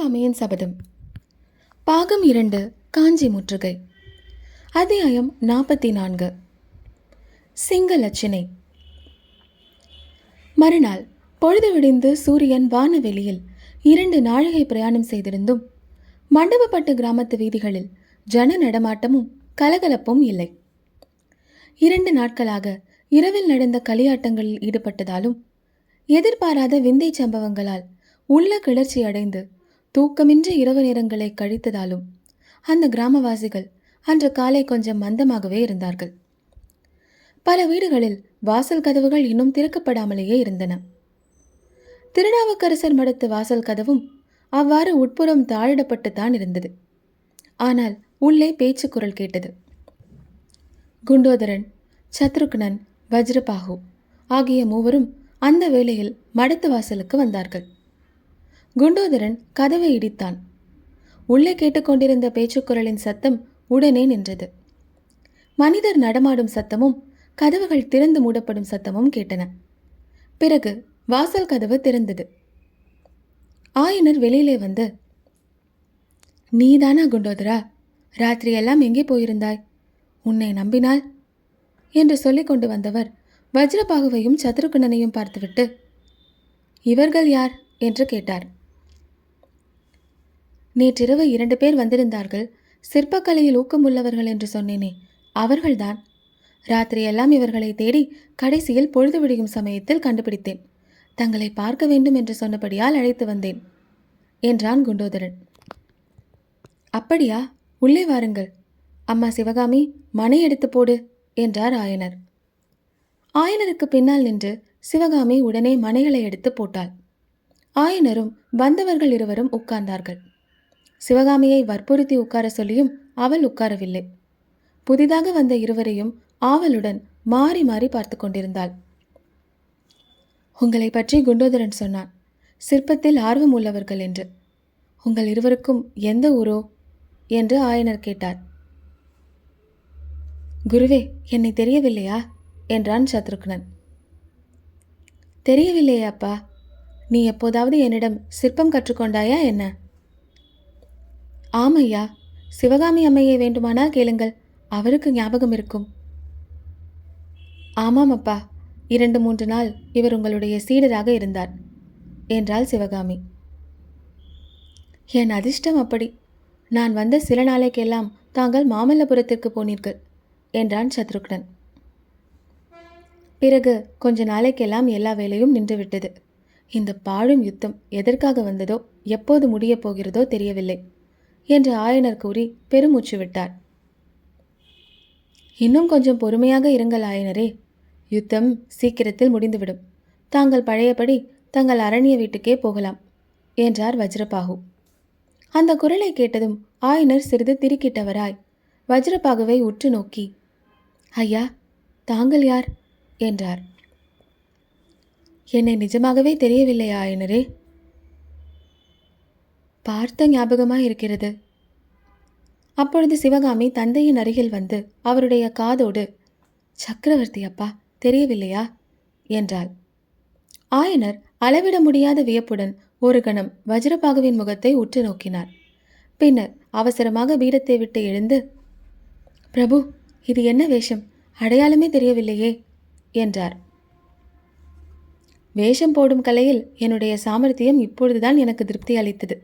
சிவகாமியின் சபதம். பாகம் இரண்டு காஞ்சி முற்றுகை. அத்தியாயம் நாற்பத்தி நான்கு சிங்கலட்சணை மறுநாள் பொழுது விடிந்து சூரியன் வானவெளியில் இரண்டு நாழிகை பிரயாணம் செய்திருந்தும் மண்டபப்பட்டு கிராமத்து வீதிகளில் ஜன நடமாட்டமும் கலகலப்பும் இல்லை. இரண்டு நாட்களாக இரவில் நடந்த களியாட்டங்களில் ஈடுபட்டதாலும் எதிர்பாராத விந்தை சம்பவங்களால் உள்ள கிளர்ச்சி அடைந்து தூக்கமின்றி இரவு நேரங்களை கழித்ததாலும் அந்த கிராமவாசிகள் அன்று காலை கொஞ்சம் மந்தமாகவே இருந்தார்கள். பல வீடுகளில் வாசல் கதவுகள் இன்னும் திறக்கப்படாமலேயே இருந்தன. திருநாவுக்கரசர் மடத்து வாசல் கதவும் அவ்வாறு உட்புறம் தாழிடப்பட்டுத்தான் இருந்தது. ஆனால் உள்ளே பேச்சு குரல் கேட்டது. குண்டோதரன் சத்ருக்னன் வஜ்ரபாகு ஆகிய மூவரும் அந்த வேளையில் மடத்து வாசலுக்கு வந்தார்கள். குண்டோதரன் கதவை இடித்தான். உள்ளே கேட்டுக்கொண்டிருந்த பேச்சுக்குரலின் சத்தம் உடனே நின்றது. மனிதர் நடமாடும் சத்தமும் கதவுகள் திறந்து மூடப்படும் சத்தமும் கேட்டன. பிறகு வாசல் கதவு திறந்தது. ஆயனர் வெளியிலே வந்து நீதானா குண்டோதரா? ராத்திரியெல்லாம் எங்கே போயிருந்தாய்? உன்னை நம்பினாள் என்று சொல்லிக் கொண்டு வந்தவர் வஜ்ரபாகுவையும் சத்ருகுணனையும் பார்த்துவிட்டு இவர்கள் யார்? என்று கேட்டார். நேற்றிரவு இரண்டு பேர் வந்திருந்தார்கள். சிற்பக்கலையில் ஊக்கமுள்ளவர்கள் என்று சொன்னேனே அவர்கள்தான். ராத்திரியெல்லாம் இவர்களை தேடி கடைசியில் பொழுது விடியும் சமயத்தில் கண்டுபிடித்தேன். தங்களை பார்க்க வேண்டும் என்று சொன்னபடியால் அழைத்து வந்தேன் என்றான் குண்டோதரன். அப்படியா? உள்ளே வாருங்கள். அம்மா சிவகாமி மனை எடுத்து போடு என்றார் ஆயனர். ஆயனருக்கு பின்னால் நின்று சிவகாமி உடனே மனைகளை எடுத்து போட்டாள். ஆயனரும் வந்தவர்கள் இருவரும் உட்கார்ந்தார்கள். சிவகாமியை வற்புறுத்தி உட்கார சொல்லியும் அவள் உட்காரவில்லை. புதிதாக வந்த இருவரையும் ஆவலுடன் மாறி மாறி பார்த்து கொண்டிருந்தாள். உங்களை பற்றி குண்டோதரன் சொன்னான். சிற்பத்தில் ஆர்வம் உள்ளவர்கள் என்று. உங்கள் இருவருக்கும் எந்த ஊரோ? என்று ஆயனர் கேட்டார். குருவே என்னை தெரியவில்லையா? என்றான் சத்ருக்னன். தெரியவில்லையே அப்பா. நீ எப்போதாவது என்னிடம் சிற்பம் கற்றுக்கொண்டாயா என்ன? ஆமையா சிவகாமி அம்மையை வேண்டுமானா கேளுங்கள் அவருக்கு ஞாபகம் இருக்கும். ஆமாம் அப்பா இரண்டு மூன்று நாள் இவர் உங்களுடைய சீடராக இருந்தார் என்றாள் சிவகாமி. என் அதிர்ஷ்டம் அப்படி நான் வந்த சில நாளைக்கெல்லாம் தாங்கள் மாமல்லபுரத்திற்கு போனீர்கள் என்றான் சத்ருக்னன். பிறகு கொஞ்ச நாளைக்கெல்லாம் எல்லா வேலையும் நின்றுவிட்டது இந்த பாழும் யுத்தம் எதற்காக வந்ததோ எப்போது முடியப் போகிறதோ தெரியவில்லை. என்று ஆயனர் கூறி பெருமூச்சு விட்டார். இன்னும் கொஞ்சம் பொறுமையாக இருங்கள் ஆயனரே. யுத்தம் சீக்கிரத்தில் முடிந்துவிடும். தாங்கள் பழையபடி தங்கள் அரண்ய வீட்டுக்கே போகலாம் என்றார் வஜ்ரபாகு. அந்த குரலை கேட்டதும் ஆயனர் சிறிது திருக்கிட்டவராய் வஜ்ரபாகுவை உற்று நோக்கி ஐயா தாங்கள் யார்? என்றார். என்னை நிஜமாகவே தெரியவில்லை ஆயனரே. பார்த்த ஞாபகமாக இருக்கிறது. அப்பொழுது சிவகாமி தந்தையின் அருகில் வந்து அவருடைய காதோடு சக்கரவர்த்தி அப்பா தெரியவில்லையா? என்றாள். ஆயனர் அளவிட முடியாத வியப்புடன் ஒரு கணம் வஜ்ரபாகுவின் முகத்தை உற்று நோக்கினார். பின்னர் அவசரமாக பீடத்தை விட்டு எழுந்து பிரபு இது என்ன வேஷம்? அடையாளமே தெரியவில்லையே என்றார். வேஷம் போடும் கலையில் என்னுடைய சாமர்த்தியம் இப்பொழுதுதான் எனக்கு திருப்தி அளித்தது.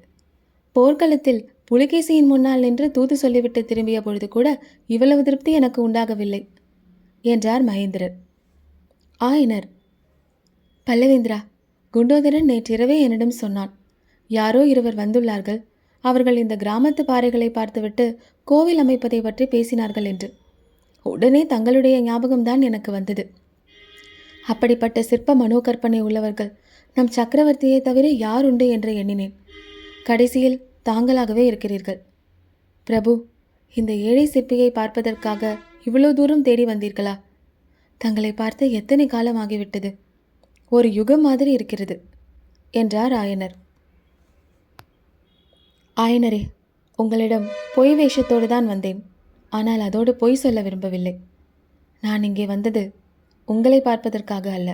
போர்க்களத்தில் புலிகேசியின் முன்னால் நின்று தூது சொல்லிவிட்டு திரும்பிய பொழுது கூட இவ்வளவு திருப்தி எனக்கு உண்டாகவில்லை என்றார் மகேந்திரர். ஆயினர் பல்லவேந்திரா குண்டோதரன் நேற்றிரவே என்னிடம் சொன்னான் யாரோ இருவர் வந்துள்ளார்கள் அவர்கள் இந்த கிராமத்து பாறைகளை பார்த்துவிட்டு கோவில் அமைப்பதை பற்றி பேசினார்கள் என்று. உடனே தங்களுடைய ஞாபகம்தான் எனக்கு வந்தது. அப்படிப்பட்ட சிற்ப மனோகற்பனை உள்ளவர்கள் நம் சக்கரவர்த்தியை தவிர யார் உண்டு என்று எண்ணினேன். கடைசியில் தாங்களாகவே இருக்கிறீர்கள். பிரபு இந்த ஏழை சிற்பியை பார்ப்பதற்காக இவ்வளோ தூரம் தேடி வந்தீர்களா? தங்களை பார்த்து எத்தனை காலம் ஆகிவிட்டது? ஒரு யுகம் மாதிரி இருக்கிறது என்றார் ஆயனர். ஆயனரே உங்களிடம் பொய் வேஷத்தோடு தான் வந்தேன். ஆனால் அதோடு பொய் சொல்ல விரும்பவில்லை. நான் இங்கே வந்தது உங்களை பார்ப்பதற்காக அல்ல.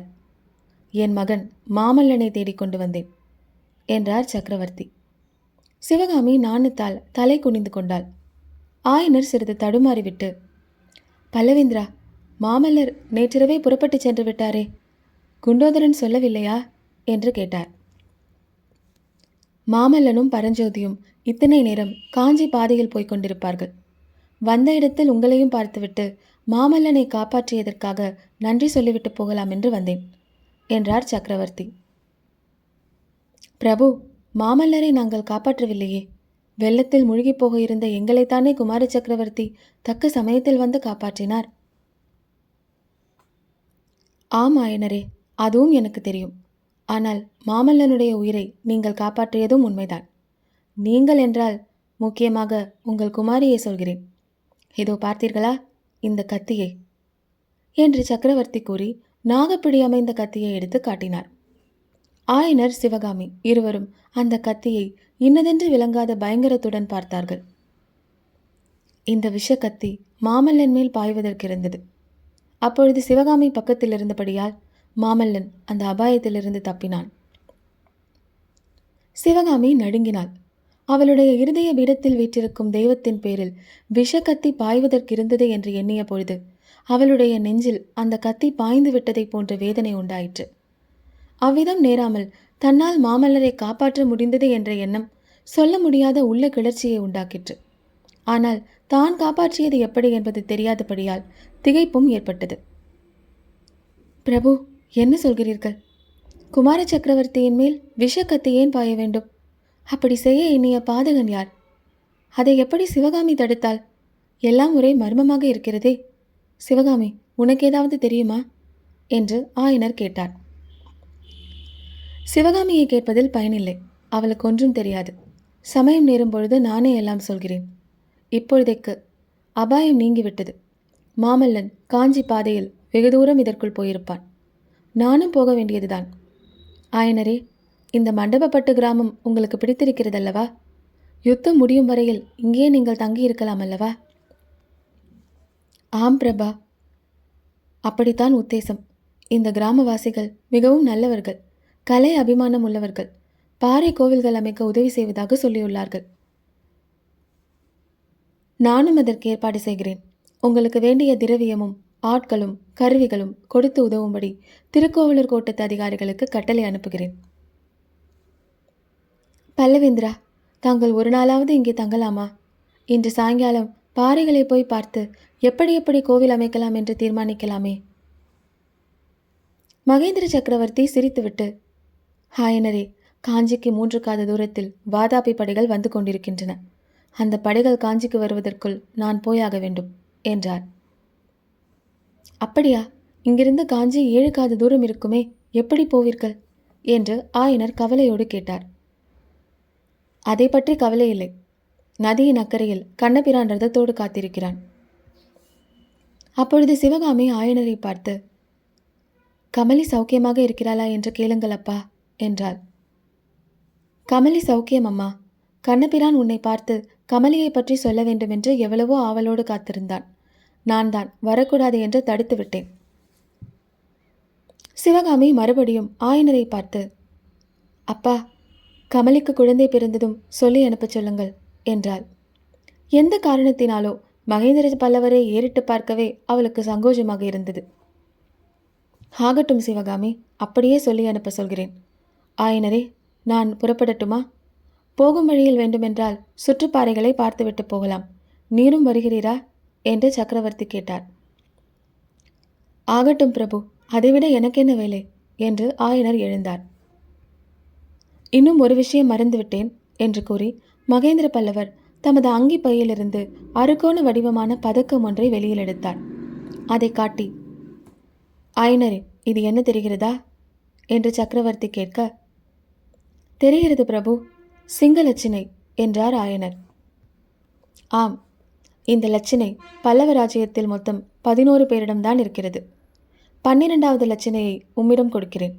என் மகன் மாமல்லனை தேடிக்கொண்டு வந்தேன் என்றார் சக்கரவர்த்தி. சிவகாமி நாணத்தால் தலை குனிந்து கொண்டாள். ஆயனர் சிறிது தடுமாறிவிட்டு பல்லவேந்திரா மாமல்லர் நேற்றிரவே புறப்பட்டுச் சென்று விட்டாரே குண்டோதரன் சொல்லவில்லையா? என்று கேட்டார். மாமல்லனும் பரஞ்சோதியும் இத்தனை நேரம் காஞ்சி பாதையில் போய்க் கொண்டிருப்பார்கள். வந்த இடத்தில் உங்களையும் பார்த்துவிட்டு மாமல்லனை காப்பாற்றியதற்காக நன்றி சொல்லிவிட்டு போகலாம் என்று வந்தேன் என்றார் சக்கரவர்த்தி. பிரபு மாமல்லரை நாங்கள் காப்பாற்றவில்லையே. வெள்ளத்தில் முழுகிப் போக இருந்த எங்களைத்தானே குமார சக்கரவர்த்தி தக்க சமயத்தில் வந்து காப்பாற்றினார். ஆம் ஆயனரே அதுவும் எனக்கு தெரியும். ஆனால் மாமல்லனுடைய உயிரை நீங்கள் காப்பாற்றியதும் உண்மைதான். நீங்கள் என்றால் முக்கியமாக உங்கள் குமாரியை சொல்கிறேன். இதோ பார்த்தீர்களா? இந்த கத்தியை. என்று சக்கரவர்த்தி கூறி நாகப்பிடி அமைந்த கத்தியை எடுத்து காட்டினார். ஆயனர் சிவகாமி இருவரும் அந்த கத்தியை இன்னதென்று விளங்காத பயங்கரத்துடன் பார்த்தார்கள். இந்த விஷ கத்தி மாமல்லன் மேல் பாய்வதற்கிருந்தது அப்பொழுது சிவகாமி பக்கத்தில் இருந்தபடியால் மாமல்லன் அந்த அபாயத்திலிருந்து தப்பினான். சிவகாமி நடுங்கினாள். அவளுடைய இருதய பீடத்தில் வீற்றிருக்கும் தெய்வத்தின் பேரில் விஷக்கத்தி பாய்வதற்கிருந்தது என்று எண்ணிய பொழுது அவளுடைய நெஞ்சில் அந்த கத்தி பாய்ந்து விட்டதைப் போன்ற வேதனை உண்டாயிற்று. அவ்விதம் நேராமல் தன்னால் மாமல்லரை காப்பாற்ற முடிந்தது என்ற எண்ணம் சொல்ல முடியாத உள்ள கிளர்ச்சியை உண்டாக்கிற்று. ஆனால் தான் காப்பாற்றியது எப்படி என்பது தெரியாதபடியால் திகைப்பும் ஏற்பட்டது. பிரபு என்ன சொல்கிறீர்கள்? குமார சக்கரவர்த்தியின் மேல் விஷக்கத்தை ஏன் பாய வேண்டும்? அப்படி செய்ய எண்ணிய பாதகன் யார்? அதை எப்படி சிவகாமி தடுத்தாள்? எல்லாம் ஒரே மர்மமாக இருக்கிறதே. சிவகாமி உனக்கு ஏதாவது தெரியுமா? என்று ஆயனர் கேட்டார். சிவகாமியை கேட்பதில் பயனில்லை. அவளுக்கு ஒன்றும் தெரியாது. சமயம் நேரும் பொழுது நானே எல்லாம் சொல்கிறேன். இப்பொழுதைக்கு அபாயம் நீங்கிவிட்டது. மாமல்லன் காஞ்சி பாதையில் வெகு தூரம் இதற்குள் போயிருப்பான். நானும் போக வேண்டியதுதான். ஆயனரே இந்த மண்டபப்பட்டு கிராமம் உங்களுக்கு பிடித்திருக்கிறதல்லவா? யுத்தம் முடியும் வரையில் இங்கே நீங்கள் தங்கியிருக்கலாம் அல்லவா? ஆம் பிரபா. அப்படித்தான் உத்தேசம். இந்த கிராமவாசிகள் மிகவும் நல்லவர்கள். கலை அபிமானம் உள்ளவர்கள். பாறை கோவில்கள் அமைக்க உதவி செய்வதாக சொல்லியுள்ளார்கள். நானும் அதற்கு ஏற்பாடு செய்கிறேன். உங்களுக்கு வேண்டிய திரவியமும் ஆட்களும் கருவிகளும் கொடுத்து உதவும்படி திருக்கோவலூர் கோட்டத்து அதிகாரிகளுக்கு கட்டளை அனுப்புகிறேன். பல்லவேந்திரா தாங்கள் ஒரு நாளாவது இங்கே தங்கலாமா? இன்று சாயங்காலம் பாறைகளை போய் பார்த்து எப்படி எப்படி கோவில் அமைக்கலாம் என்று தீர்மானிக்கலாமே? மகேந்திர சக்கரவர்த்தி சிரித்துவிட்டு ஹாயனரே காஞ்சிக்கு மூன்று காத தூரத்தில் வாதாபி படைகள் வந்து கொண்டிருக்கின்றன. அந்த படைகள் காஞ்சிக்கு வருவதற்குள் நான் போயாக வேண்டும் என்றார். அப்படியா? இங்கிருந்து காஞ்சி ஏழு காத தூரம் இருக்குமே எப்படி போவீர்கள்? என்று ஆயனர் கவலையோடு கேட்டார். அதை பற்றி கவலை இல்லை. நதியின் அக்கறையில் கண்ணபிரான் ரதத்தோடு காத்திருக்கிறான். அப்பொழுது சிவகாமி ஆயனரை பார்த்து கமலி சௌக்கியமாக இருக்கிறாளா? என்று கேளுங்கள் அப்பா என்றாள். கமலி சௌக்கியம் அம்மா. கண்ணபிரான் உன்னை பார்த்து கமலியை பற்றி சொல்ல வேண்டுமென்று எவ்வளவோ ஆவலோடு காத்திருந்தான். நான் தான் வரக்கூடாது என்று தடுத்து விட்டேன். சிவகாமி மறுபடியும் ஆயனரை பார்த்து அப்பா கமலிக்கு குழந்தை பிறந்ததும் சொல்லி அனுப்பச் சொல்லுங்கள் என்றாள். எந்த காரணத்தினாலோ மகேந்திர பல்லவரை ஏறிட்டு பார்க்கவே அவளுக்கு சங்கோஜமாக இருந்தது. ஆகட்டும் சிவகாமி அப்படியே சொல்லி அனுப்ப சொல்கிறேன். ஆயனரே நான் புறப்படட்டுமா? போகும் வழியில் வேண்டுமென்றால் சுற்றுப்பாறைகளை பார்த்துவிட்டு போகலாம். நீரும் வருகிறீரா? என்று சக்கரவர்த்தி கேட்டார். ஆகட்டும் பிரபு அதைவிட எனக்கென்ன வேலை? என்று ஆயனர் எழுந்தார். இன்னும் ஒரு விஷயம் மறந்துவிட்டேன் என்று கூறி மகேந்திர பல்லவர் தமது அங்கி பையிலிருந்து அறுகோண வடிவமான பதக்கம் ஒன்றை வெளியில் எடுத்தார். அதை காட்டி ஆயனரே இது என்ன தெரிகிறதா? என்று சக்கரவர்த்தி கேட்க தெரிகிறது பிரபு. சிங்க லட்சினை என்றார் ஆயனர். ஆம் இந்த லட்சினை பல்லவ ராஜ்யத்தில் மொத்தம் பதினோரு பேரிடம்தான் இருக்கிறது. பன்னிரெண்டாவது லட்சணையை உம்மிடம் கொடுக்கிறேன்.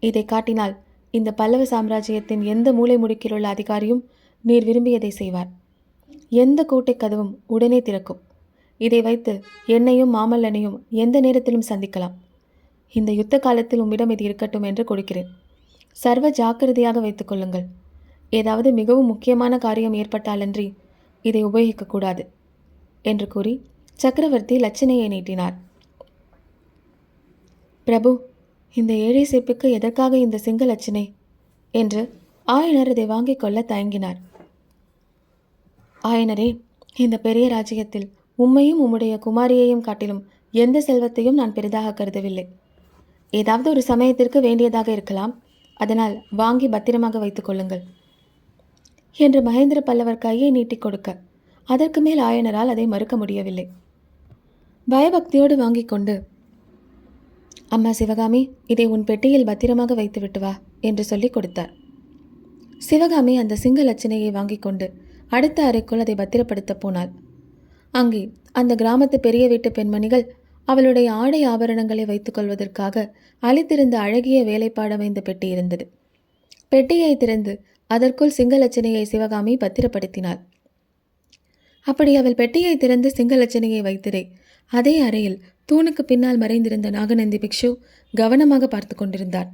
இதை காட்டினால் இந்த பல்லவ சாம்ராஜ்யத்தின் எந்த மூலை முடுக்கிலுள்ள அதிகாரியும் நீர் விரும்பியதை செய்வார். எந்த கோட்டை கதவும் உடனே திறக்கும். இதை வைத்து என்னையும் மாமல்லனையும் எந்த நேரத்திலும் சந்திக்கலாம். இந்த யுத்த காலத்தில் உம்மிடம் இது இருக்கட்டும் என்று கொடுக்கிறேன். சர்வ ஜாக்கிரதையாக வைத்துக்கொள்ளுங்கள் ஏதாவது மிகவும் முக்கியமான காரியம் ஏற்பட்டாலன்றி இதை உபயோகிக்கக்கூடாது என்று கூறி சக்கரவர்த்தி லட்சணையை நீட்டினார். பிரபு இந்த ஏழை சிற்பிக்கு எதற்காக இந்த சிங்க லட்சணை? என்று ஆயனர் அதை வாங்கிக் கொள்ள தயங்கினார். ஆயனரே இந்த பெரிய ராஜ்யத்தில் உம்மையும் உம்முடைய குமாரியையும் காட்டிலும் எந்த செல்வத்தையும் நான் பெரிதாக கருதவில்லை. ஏதாவது ஒரு சமயத்திற்கு வேண்டியதாக இருக்கலாம் அதனால் வாங்கி பத்திரமாக வைத்துக் கொள்ளுங்கள். என்று மகேந்திர பல்லவர் கையை நீட்டிக் கொடுக்க அதற்கு மேல் ஆயனரால் அதை மறுக்க முடியவில்லை. பயபக்தியோடு வாங்கிக் கொண்டு அம்மா சிவகாமி இதை உன் பெட்டியில் பத்திரமாக வைத்து விட்டு வா என்று சொல்லி கொடுத்தார். சிவகாமி அந்த சிங்க லட்சணையை வாங்கிக் கொண்டு அடுத்த அறைக்குள் அதை பத்திரப்படுத்தப் போனாள். அங்கே அந்த கிராமத்து பெரிய வீட்டு பெண்மணிகள் அவளுடைய ஆடை ஆபரணங்களை வைத்துக் கொள்வதற்காக அழகிய வேலைப்பாடமைந்த பெட்டி இருந்தது. பெட்டியை திறந்து அதற்குள் சிங்கலட்சணையை சிவகாமி பத்திரப்படுத்தினாள். அப்படி அவள் பெட்டியை திறந்து சிங்கலட்சணையை வைத்திரே அதே அறையில் தூணுக்கு பின்னால் மறைந்திருந்த நாகநந்தி பிக்ஷு கவனமாக பார்த்து கொண்டிருந்தார்